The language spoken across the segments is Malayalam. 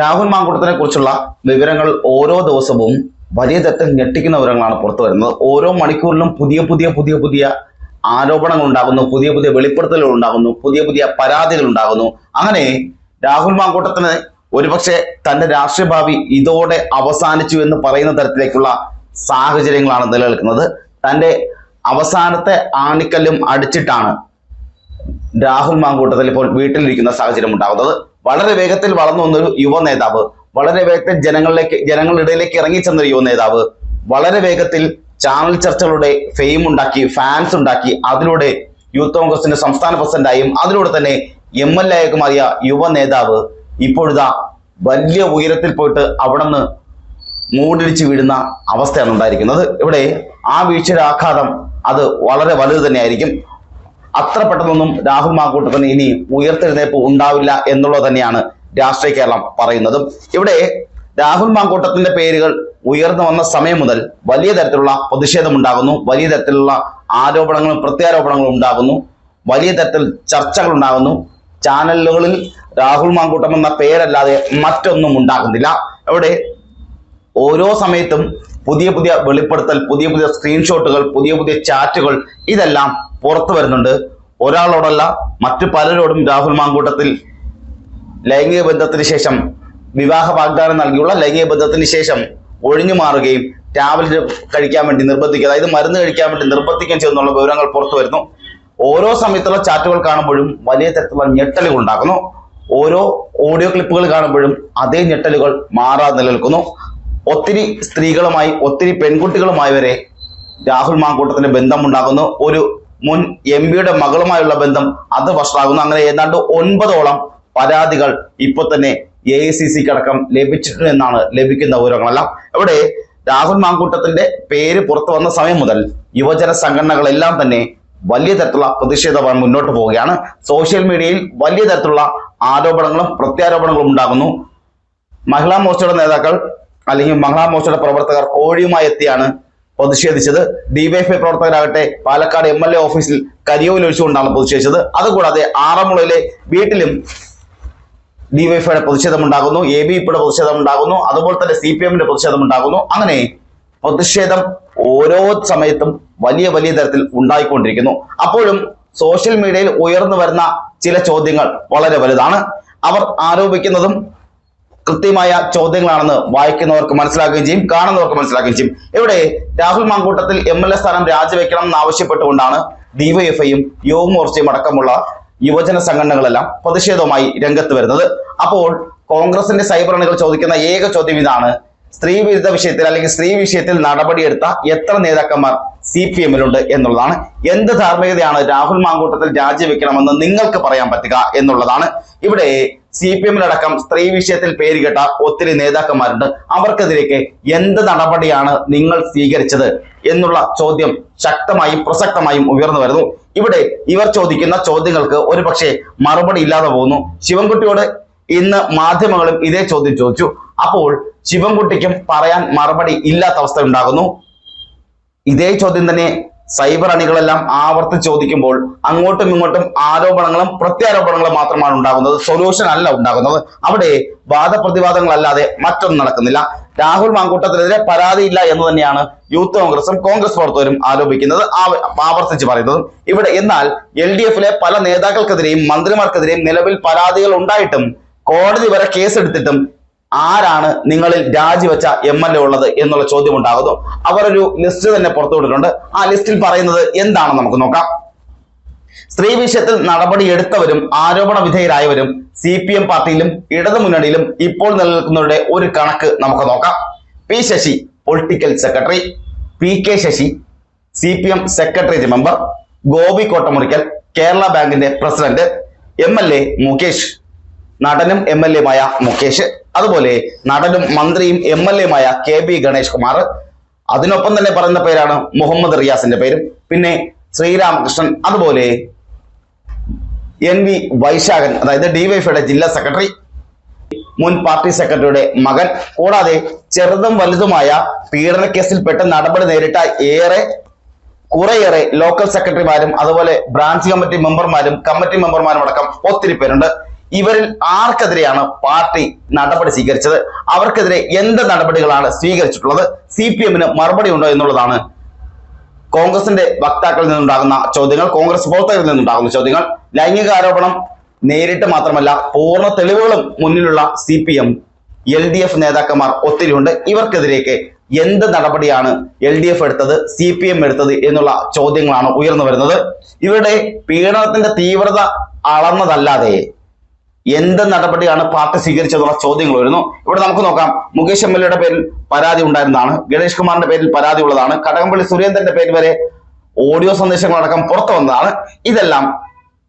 രാഹുൽ മാങ്കുട്ടത്തിനെ കുറിച്ചുള്ള വിവരങ്ങൾ ഓരോ ദിവസവും വലിയ തരത്തിൽ ഞെട്ടിക്കുന്ന വിവരങ്ങളാണ് പുറത്തു വരുന്നത്. ഓരോ മണിക്കൂറിലും പുതിയ പുതിയ പുതിയ പുതിയ ആരോപണങ്ങൾ ഉണ്ടാകുന്നു പുതിയ പുതിയ വെളിപ്പെടുത്തലുകൾ ഉണ്ടാകുന്നു പുതിയ പുതിയ പരാതികൾ ഉണ്ടാകുന്നു. അങ്ങനെ രാഹുൽ മാങ്കൂട്ടത്തിന് ഒരുപക്ഷെ തന്റെ രാഷ്ട്രീയ ഭാവി ഇതോടെ അവസാനിച്ചു എന്ന് പറയുന്ന തരത്തിലേക്കുള്ള സാഹചര്യങ്ങളാണ് നിലനിൽക്കുന്നത്. തന്റെ അവസാനത്തെ ആണിക്കല്ലും അടിച്ചിട്ടാണ് രാഹുൽ മാങ്കൂട്ടത്തിൽ ഇപ്പോൾ വീട്ടിലിരിക്കുന്ന സാഹചര്യം ഉണ്ടാകുന്നത്. വളരെ വേഗത്തിൽ വളർന്നു വന്നൊരു യുവ നേതാവ് വളരെ വേഗത്തിൽ ജനങ്ങളിലേക്ക് ജനങ്ങളുടെ ഇടയിലേക്ക് ഇറങ്ങി ചെന്നൊരു യുവ നേതാവ് വളരെ വേഗത്തിൽ ചാനൽ ചർച്ചകളുടെ ഫെയിം ഉണ്ടാക്കി ഫാൻസ് ഉണ്ടാക്കി അതിലൂടെ യൂത്ത് കോൺഗ്രസിന്റെ സംസ്ഥാന പ്രസിഡന്റായും അതിലൂടെ തന്നെ എം എൽ എ ആയൊക്കെ മാറിയ യുവ നേതാവ് ഇപ്പോഴിതാ വലിയ ഉയരത്തിൽ പോയിട്ട് അവിടെ നിന്ന് മൂടിടിച്ച് വീഴുന്ന അവസ്ഥയാണ് ഉണ്ടായിരിക്കുന്നത്. ഇവിടെ ആ വീഴ്ചയുടെ ആഘാതം അത് വളരെ വലുത് തന്നെയായിരിക്കും. അത്ര പെട്ടെന്നൊന്നും രാഹുൽ മാക്കൂട്ടത്തിന് ഇനി ഉയർത്തെഴുന്നേപ്പ് ഉണ്ടാവില്ല എന്നുള്ളത് തന്നെയാണ് രാഷ്ട്രീയ കേരളം പറയുന്നതും. ഇവിടെ രാഹുൽ മാങ്കൂട്ടത്തിന്റെ പേരുകൾ ഉയർന്നു വന്ന സമയം മുതൽ വലിയ തരത്തിലുള്ള പ്രതിഷേധം ഉണ്ടാകുന്നു. വലിയ തരത്തിലുള്ള ആരോപണങ്ങളും പ്രത്യാരോപണങ്ങളും ഉണ്ടാകുന്നു. വലിയ തരത്തിൽ ചർച്ചകൾ ഉണ്ടാകുന്നു. ചാനലുകളിൽ രാഹുൽ മാങ്കൂട്ടം എന്ന പേരല്ലാതെ മറ്റൊന്നും ഉണ്ടാകുന്നില്ല. ഇവിടെ ഓരോ സമയത്തും പുതിയ പുതിയ വെളിപ്പെടുത്തൽ പുതിയ പുതിയ സ്ക്രീൻഷോട്ടുകൾ പുതിയ പുതിയ ചാറ്റുകൾ ഇതെല്ലാം പുറത്തു വരുന്നുണ്ട്. ഒരാളോടല്ല മറ്റു പലരോടും രാഹുൽ മാങ്കൂട്ടത്തിൽ ലൈംഗിക ബന്ധത്തിന് ശേഷം വിവാഹ വാഗ്ദാനം നൽകിയുള്ള ലൈംഗിക ബന്ധത്തിന് ശേഷം ഒഴിഞ്ഞു മാറുകയും ടാബ്ലറ്റ് കഴിക്കാൻ വേണ്ടി നിർബന്ധിക്കുക അതായത് മരുന്ന് കഴിക്കാൻ വേണ്ടി നിർബന്ധിക്കുകയും ചെയ്യുന്നുള്ള വിവരങ്ങൾ പുറത്തു വരുന്നു. ഓരോ സമയത്തുള്ള ചാറ്റുകൾ കാണുമ്പോഴും വലിയ തരത്തിലുള്ള ഞെട്ടലുകൾ ഉണ്ടാക്കുന്നു. ഓരോ ഓഡിയോ ക്ലിപ്പുകൾ കാണുമ്പോഴും അതേ ഞെട്ടലുകൾ മാറാതെ നിലനിൽക്കുന്നു. ഒത്തിരി സ്ത്രീകളുമായി ഒത്തിരി പെൺകുട്ടികളുമായി വരെ രാഹുൽ മാങ്കൂട്ടത്തിന് ബന്ധമുണ്ടാകുന്നു. ഒരു മുൻ എം പിയുടെ മകളുമായുള്ള ബന്ധം അത് വഷളാകുന്നു. അങ്ങനെ ഏതാണ്ട് ഒൻപതോളം പരാതികൾ ഇപ്പൊ തന്നെ എ ഐ സി സിക്ക് അടക്കം ലഭിച്ചിട്ടുണ്ട് എന്നാണ് ലഭിക്കുന്ന വിവരങ്ങളെല്ലാം. ഇവിടെ രാഹുൽ മാങ്കൂട്ടത്തിന്റെ പേര് പുറത്തു വന്ന സമയം മുതൽ യുവജന സംഘടനകളെല്ലാം തന്നെ വലിയ തരത്തിലുള്ള പ്രതിഷേധമാണ് മുന്നോട്ട് പോവുകയാണ്. സോഷ്യൽ മീഡിയയിൽ വലിയ തരത്തിലുള്ള ആരോപണങ്ങളും പ്രത്യാരോപണങ്ങളും ഉണ്ടാകുന്നു. മഹിളാ മോർച്ചയുടെ നേതാക്കൾ അല്ലെങ്കിൽ മഹിളാ മോർച്ചയുടെ പ്രവർത്തകർ കോഴിയുമായി എത്തിയാണ് പ്രതിഷേധിച്ചത് ഡിവൈഎഫ്ഐ പ്രവർത്തകരാകട്ടെ പാലക്കാട് എം എൽ എ ഓഫീസിൽ കരിയോയിൽ ഒഴിച്ചുകൊണ്ടാണ് പ്രതിഷേധിച്ചത്. അതുകൂടാതെ ആറന്മുളയിലെ വീട്ടിലും ഡിവൈഎഫ്ഐയുടെ പ്രതിഷേധം ഉണ്ടാകുന്നു എ ബി പിയുടെ പ്രതിഷേധം ഉണ്ടാകുന്നു അതുപോലെ തന്നെ സി പി എമ്മിന്റെ പ്രതിഷേധം ഉണ്ടാകുന്നു അങ്ങനെ പ്രതിഷേധം ഓരോ സമയത്തും വലിയ വലിയ തരത്തിൽ ഉണ്ടായിക്കൊണ്ടിരിക്കുന്നു. അപ്പോഴും സോഷ്യൽ മീഡിയയിൽ ഉയർന്നു വരുന്ന ചില ചോദ്യങ്ങൾ വളരെ വലുതാണ്. അവർ ആരോപിക്കുന്നതും കൃത്യമായ ചോദ്യങ്ങളാണെന്ന് വായിക്കുന്നവർക്ക് മനസ്സിലാക്കുകയും ചെയ്യും കാണുന്നവർക്ക് മനസ്സിലാക്കുകയും ചെയ്യും. ഇവിടെ Rahul Mamkootathil M L A സ്ഥാനം രാജിവെക്കണം എന്ന് ആവശ്യപ്പെട്ടുകൊണ്ടാണ് ഡിവൈഎഫ്ഐയും യുവമോർച്ചയും അടക്കമുള്ള യുവജന സംഘടനകളെല്ലാം പ്രതിഷേധവുമായി രംഗത്ത് വരുന്നത്. അപ്പോൾ കോൺഗ്രസിന്റെ സൈബർ അണികൾ ചോദിക്കുന്ന ഏക ചോദ്യം ഇതാണ്. സ്ത്രീ വിരുദ്ധ വിഷയത്തിൽ അല്ലെങ്കിൽ സ്ത്രീ വിഷയത്തിൽ നടപടിയെടുത്ത എത്ര നേതാക്കന്മാർ സി പി എമ്മിലുണ്ട് എന്നുള്ളതാണ്. എന്ത് ധാർമ്മികതയാണ് രാഹുൽ മാങ്കൂട്ടത്തിൽ രാജിവെക്കണമെന്ന് നിങ്ങൾക്ക് പറയാൻ പറ്റുക എന്നുള്ളതാണ്. ഇവിടെ സി പി എമ്മിലടക്കം സ്ത്രീ വിഷയത്തിൽ പേരുകെട്ട ഒത്തിരി നേതാക്കന്മാരുണ്ട്. അവർക്കെതിരേക്ക് എന്ത് നടപടിയാണ് നിങ്ങൾ സ്വീകരിച്ചത് എന്നുള്ള ചോദ്യം ശക്തമായും പ്രസക്തമായും ഉയർന്നു വരുന്നു. ഇവിടെ ഇവർ ചോദിക്കുന്ന ചോദ്യങ്ങൾക്ക് ഒരു പക്ഷേ മറുപടി ഇല്ലാതെ പോകുന്നു. ശിവൻകുട്ടിയോട് ഇന്ന് മാധ്യമങ്ങളും ഇതേ ചോദ്യം ചോദിച്ചു. അപ്പോൾ ശിവൻകുട്ടിക്കും പറയാൻ മറുപടി ഇല്ലാത്ത അവസ്ഥ ഉണ്ടാകുന്നു. ഇതേ ചോദ്യം തന്നെ സൈബർ അണികളെല്ലാം ആവർത്തി ചോദിക്കുമ്പോൾ അങ്ങോട്ടും ഇങ്ങോട്ടും ആരോപണങ്ങളും പ്രത്യാരോപണങ്ങളും മാത്രമാണ് ഉണ്ടാകുന്നത്. സൊല്യൂഷൻ അല്ല ഉണ്ടാകുന്നത്. അവിടെ വാദപ്രതിവാദങ്ങളല്ലാതെ മറ്റൊന്നും നടക്കുന്നില്ല. രാഹുൽ മാങ്കൂട്ടത്തിനെതിരെ പരാതിയില്ല എന്ന് തന്നെയാണ് യൂത്ത് കോൺഗ്രസും കോൺഗ്രസ് പ്രവർത്തകരും ആരോപിക്കുന്നത് ആവർത്തിച്ച് പറയുന്നത്. ഇവിടെ എന്നാൽ എൽ ഡി എഫിലെ പല നേതാക്കൾക്കെതിരെയും മന്ത്രിമാർക്കെതിരെയും നിലവിൽ പരാതികൾ ഉണ്ടായിട്ടും കോടതി വരെ കേസെടുത്തിട്ടും ആരാണ് നിങ്ങളിൽ രാജിവെച്ച എം എൽ എ ഉള്ളത് എന്നുള്ള ചോദ്യം ഉണ്ടാകുന്നു അവർ ഒരു ലിസ്റ്റ് തന്നെ പുറത്തുവിട്ടിട്ടുണ്ട്. ആ ലിസ്റ്റിൽ പറയുന്നത് എന്താണെന്ന് നമുക്ക് നോക്കാം. സ്ത്രീ വിഷയത്തിൽ നടപടി എടുത്തവരും ആരോപണ വിധേയരായവരും സി പി എം പാർട്ടിയിലും ഇടതു മുന്നണിയിലും ഇപ്പോൾ നിലനിൽക്കുന്നവരുടെ ഒരു കണക്ക് നമുക്ക് നോക്കാം. P Sasi political secretary P K Sasi C P M secretariat member Gopi Kottamurikkal Kerala ബാങ്കിന്റെ president. M L A Mukesh. നടനും എം എൽ എമായ മുകേഷ് അതുപോലെ നടനും മന്ത്രിയും എം എൽ എമായ കെ ബി ഗണേഷ് കുമാർ. അതിനൊപ്പം തന്നെ പറയുന്ന പേരാണ് മുഹമ്മദ് റിയാസിന്റെ പേരും. പിന്നെ ശ്രീരാമകൃഷ്ണൻ അതുപോലെ എൻ വി വൈശാഖൻ അതായത് ഡിവൈഫൈയുടെ ജില്ലാ സെക്രട്ടറി മുൻ പാർട്ടി സെക്രട്ടറിയുടെ മകൻ കൂടാതെ ചെറുതും വലുതുമായ പീഡന കേസിൽപ്പെട്ട് നടപടി നേരിട്ട ഏറെ കുറേയേറെ ലോക്കൽ സെക്രട്ടറിമാരും അതുപോലെ ബ്രാഞ്ച് കമ്മിറ്റി മെമ്പർമാരും കമ്മിറ്റി മെമ്പർമാരും അടക്കം ഒത്തിരി പേരുണ്ട്. ഇവരിൽ ആർക്കെതിരെയാണ് പാർട്ടി നടപടി സ്വീകരിച്ചത്? അവർക്കെതിരെ എന്ത് നടപടികളാണ് സ്വീകരിച്ചിട്ടുള്ളത്? സി പി എമ്മിന് മറുപടി ഉണ്ടോ എന്നുള്ളതാണ് കോൺഗ്രസിന്റെ വക്താക്കളിൽ നിന്നുണ്ടാകുന്ന ചോദ്യങ്ങൾ കോൺഗ്രസ് പ്രവർത്തകരിൽ നിന്നുണ്ടാകുന്ന ചോദ്യങ്ങൾ. ലൈംഗിക ആരോപണം നേരിട്ട് മാത്രമല്ല പൂർണ തെളിവുകളും മുന്നിലുള്ള C P M L D F നേതാക്കന്മാർ ഒത്തിരിയുണ്ട്. ഇവർക്കെതിരെയൊക്കെ എന്ത് നടപടിയാണ് എൽ ഡി എഫ് എടുത്തത് സി പി എം എടുത്തത് എന്നുള്ള ചോദ്യങ്ങളാണ് ഉയർന്നു വരുന്നത്. ഇവരുടെ പീഡനത്തിന്റെ തീവ്രത അളന്നതല്ലാതെ എന്ത് നടപടിയാണ് പാർട്ടി സ്വീകരിച്ചതെന്നുള്ള ചോദ്യങ്ങൾ വരുന്നു. ഇവിടെ നമുക്ക് നോക്കാം. മുകേഷ് എം എൽ പേരിൽ പരാതി ഉണ്ടായിരുന്നതാണ്. ഗണേഷ് കുമാറിന്റെ പേരിൽ പരാതി ഉള്ളതാണ്. കടകംപള്ളി സുരേന്ദ്രന്റെ പേര് വരെ ഓഡിയോ സന്ദേശങ്ങളടക്കം പുറത്തു വന്നതാണ്. ഇതെല്ലാം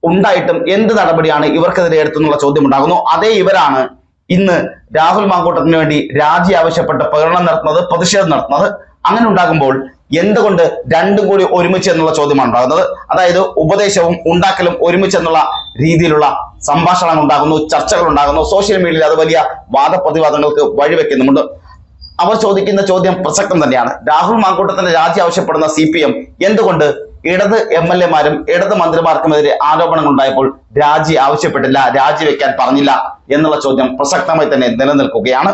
ഉണ്ടായിട്ടും എന്ത് നടപടിയാണ് ഇവർക്കെതിരെ എടുത്തെന്നുള്ള ചോദ്യം ഉണ്ടാകുന്നു. അതേ ഇവരാണ് ഇന്ന് രാഹുൽ മാങ്കൂട്ടത്തിന് വേണ്ടി രാജി ആവശ്യപ്പെട്ട് പ്രകടനം നടത്തുന്നത് പ്രതിഷേധം നടത്തുന്നത്. അങ്ങനെ ഉണ്ടാകുമ്പോൾ എന്തുകൊണ്ട് രണ്ടും കൂടി ഒരുമിച്ച് എന്നുള്ള ചോദ്യമാണ് ഉണ്ടാകുന്നത്. അതായത് ഉപദേശവും ഉണ്ടാക്കലും ഒരുമിച്ച് എന്നുള്ള രീതിയിലുള്ള സംഭാഷണങ്ങൾ ഉണ്ടാകുന്നു ചർച്ചകൾ ഉണ്ടാകുന്നു സോഷ്യൽ മീഡിയയിൽ അത് വലിയ വാദപ്രതിവാദങ്ങൾക്ക് വഴിവെക്കുന്നുമുണ്ട്. അവർ ചോദിക്കുന്ന ചോദ്യം പ്രസക്തം തന്നെയാണ്. രാഹുൽ മാങ്കൂട്ടത്തിന്റെ രാജി ആവശ്യപ്പെടുന്ന സി പി എം എന്തുകൊണ്ട് ഇടത് എം എൽ എമാരും ഇടത് മന്ത്രിമാർക്കുമെതിരെ ആരോപണങ്ങൾ ഉണ്ടായപ്പോൾ രാജി ആവശ്യപ്പെട്ടില്ല രാജിവെക്കാൻ പറഞ്ഞില്ല എന്നുള്ള ചോദ്യം പ്രസക്തമായി തന്നെ നിലനിൽക്കുകയാണ്.